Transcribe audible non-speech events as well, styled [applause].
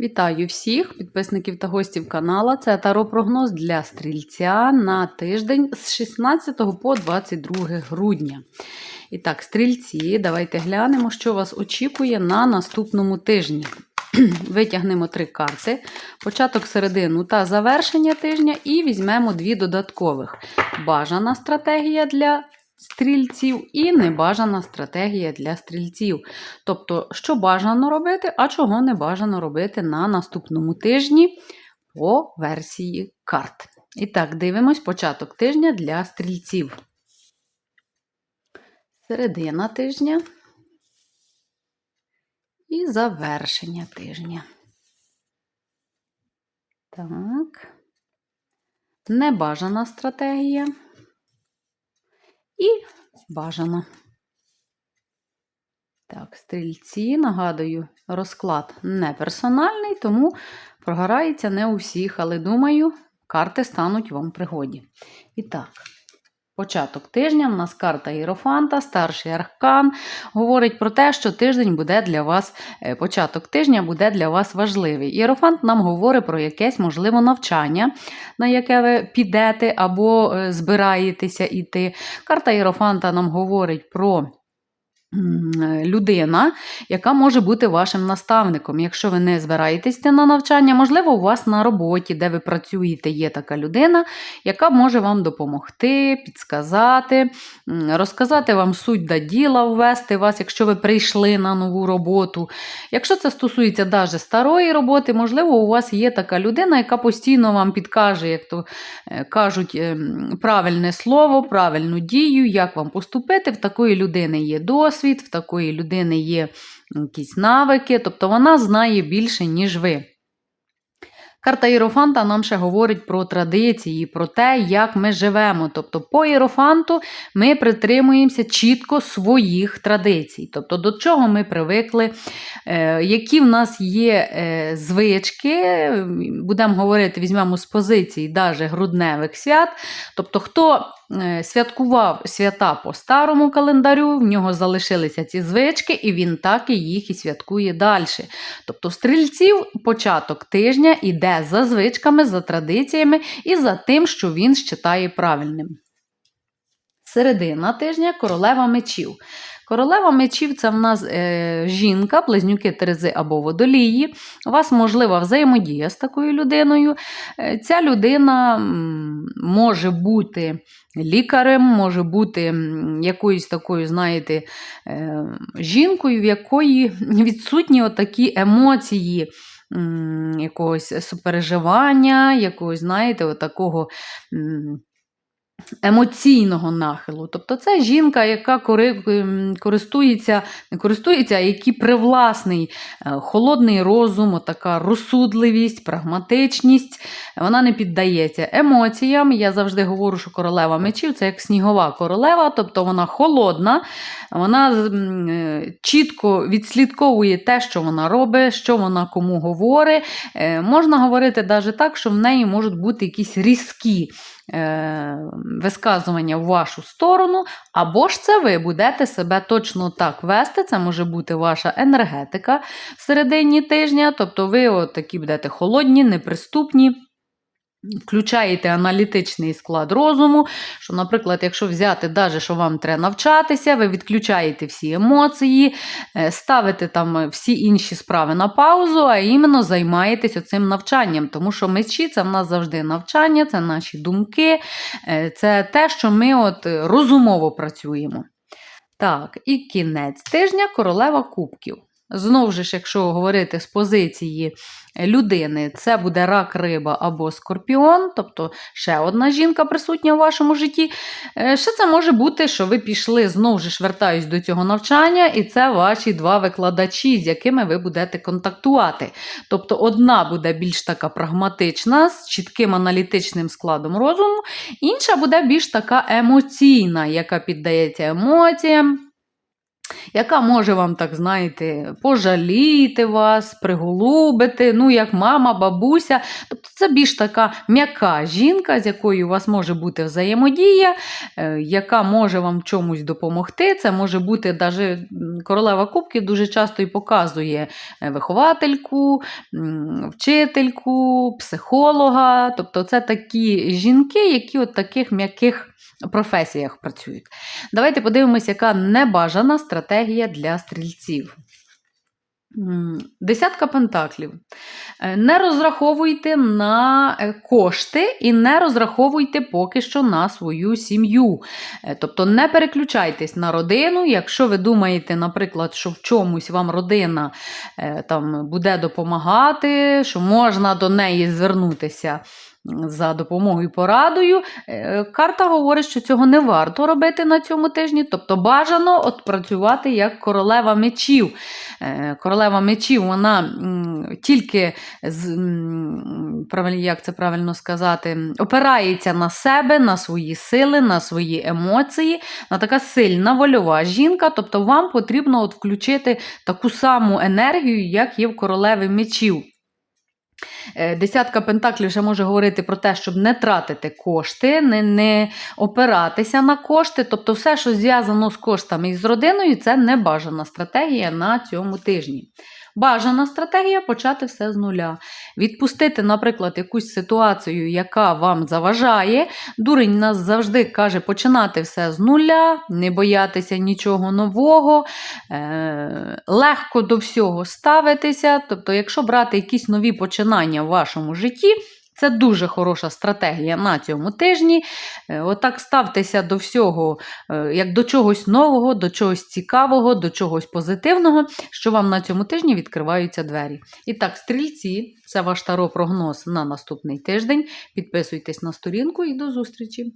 Вітаю всіх підписників та гостів канала. Це таро-прогноз для стрільця на тиждень з 16 по 22 грудня. І так, стрільці, давайте глянемо, що вас очікує на наступному тижні. [clears throat] Витягнемо три карти: початок середину та завершення тижня, і візьмемо дві додаткових: бажана стратегія для стрільців і небажана стратегія для стрільців. Тобто, що бажано робити, а чого не бажано робити на наступному тижні по версії карт. І так, дивимось початок тижня для стрільців. Середина тижня і завершення тижня. Так. Небажана стратегія. І бажано. Так, стрільці, нагадую, розклад не персональний, тому прогорається не у всіх, але думаю, карти стануть вам пригоді. І так, початок тижня в нас карта Єрофанта, старший аркан, говорить про те, що тиждень буде для вас, е, початок тижня буде для вас важливий. Єрофант нам говорить про якесь можливе навчання, на яке ви підете або е, збираєтеся йти. Карта Єрофанта нам говорить про. Е, людина, яка може бути вашим наставником. Якщо ви не збираєтесь на навчання, можливо, у вас на роботі, де ви працюєте, є така людина, яка може вам допомогти, підсказати, розказати вам суть да діла, ввести вас, якщо ви прийшли на нову роботу. Якщо це стосується навіть старої роботи, можливо, у вас є така людина, яка постійно вам підкаже, як то е, кажуть, ем, правильне слово, правильну дію, як вам поступити. В такої людини є досвід досвід, в такої людини є якісь навики, тобто вона знає більше, ніж ви. Карта Єрофанта нам ще говорить про традиції, про те, як ми живемо. Тобто, по Єрофанту ми притримуємося чітко своїх традицій. Тобто, до чого ми привикли, е, які в нас є е, звички, будемо говорити, візьмемо з позиції навіть грудневих свят. Тобто, хто святкував свята по старому календарю, в нього залишилися ці звички, і він так і їх і святкує далі. Тобто, стрільців початок тижня йде за звичками, за традиціями і за тим, що він считає правильним. Середина тижня королева мечів. Королева мечів це в нас е, жінка, близнюки Терези або водолії. У вас можлива взаємодія з такою людиною. Е, ця людина може бути лікарем, може бути якоюсь такою, знаєте, е, жінкою, в якої відсутні отакі емоції. Якогось супереживання, якогось, знаєте, отакого емоційного нахилу. Тобто це жінка, яка користується, не користується, а який привласний е, холодний розум, така розсудливість, прагматичність. Вона не піддається емоціям. Я завжди говорю, що королева мечів це як снігова королева, тобто вона холодна, вона е, чітко відслідковує те, що вона робить, що вона кому говорить. Е, можна говорити навіть так, що в неї можуть бути якісь різкі висказування в вашу сторону, або ж це ви будете себе точно так вести. Це може бути ваша енергетика в середині тижня, тобто ви от такі будете холодні, неприступні. Включаєте аналітичний склад розуму, що, наприклад, якщо взяти, даже, що вам треба навчатися, ви відключаєте всі емоції, е, ставите там всі інші справи на паузу, а іменно займаєтесь оцим навчанням. Тому що мечі це в нас завжди навчання, це наші думки, е, це те, що ми от розумово працюємо. Так, і кінець тижня королева кубків. Знову ж, якщо говорити з позиції людини, це буде рак, риба або скорпіон, тобто ще одна жінка присутня у вашому житті. Е, ще це може бути, що ви пішли, знову ж вертаюсь до цього навчання, і це ваші два викладачі, з якими ви будете контактувати. Тобто, одна буде більш така прагматична, з чітким аналітичним складом розуму, інша буде більш така емоційна, яка піддається емоціям яка може вам, так знаєте, пожаліти вас, приголубити, ну, як мама, бабуся. Тобто це більш така м'яка жінка, з якою у вас може бути взаємодія, е, яка може вам чомусь допомогти. Це може бути навіть королева кубків дуже часто і показує е, виховательку, вчительку, психолога. Тобто це такі жінки, які от таких м'яких професіях працюють. Давайте подивимося, яка небажана стратегія для стрільців. Десятка пентаклів. Е, Не розраховуйте на е, кошти і не розраховуйте поки що на свою сім'ю. Е, Тобто не переключайтесь на родину. Якщо ви думаєте, наприклад, що в чомусь вам родина там, буде допомагати, що можна до неї звернутися за допомогою порадою, е, карта говорить, що цього не варто робити на цьому тижні. Тобто бажано от працювати як королева мечів. Е, Королева мечів, вона тільки як це правильно сказати, опирається на себе, на свої сили, на свої емоції, на така сильна вольова жінка. Тобто вам потрібно от включити таку саму енергію, як є в королеви мечів. Е, Десятка пентаклів ще може говорити про те, щоб не тратити кошти, не, не опиратися на кошти. Тобто, все, що зв'язано з коштами і з родиною, це небажана стратегія на цьому тижні. Бажана стратегія почати все з нуля. Відпустити, наприклад, якусь ситуацію, яка вам заважає. Дурень нас завжди каже починати все з нуля, не боятися нічого нового, е- легко до всього ставитися. Тобто, якщо брати якісь нові починання в вашому житті, це дуже хороша стратегія на цьому тижні. Е, Отак ставтеся до всього, е, як до чогось нового, до чогось цікавого, до чогось позитивного, що вам на цьому тижні відкриваються двері. І так, стрільці, це ваш таро прогноз на наступний тиждень. Підписуйтесь на сторінку і до зустрічі!